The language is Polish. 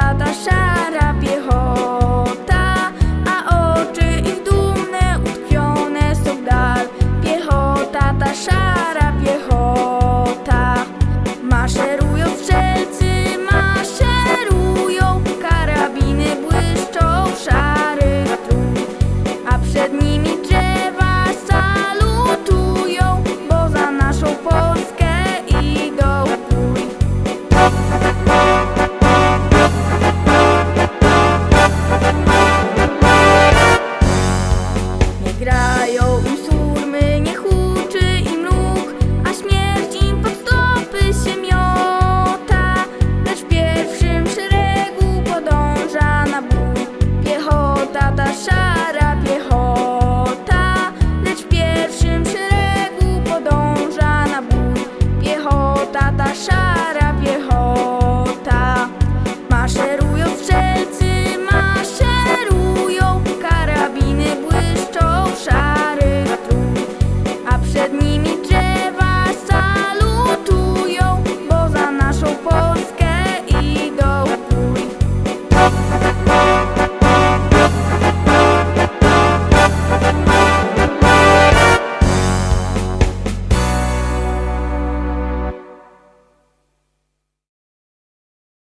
lata szara piechota, a oczy ich dumne utkwione są w dal. Piechota, ta szara piechota, maszerują wszelcy, maszerują, karabiny błyszczą w szarych a przed nimi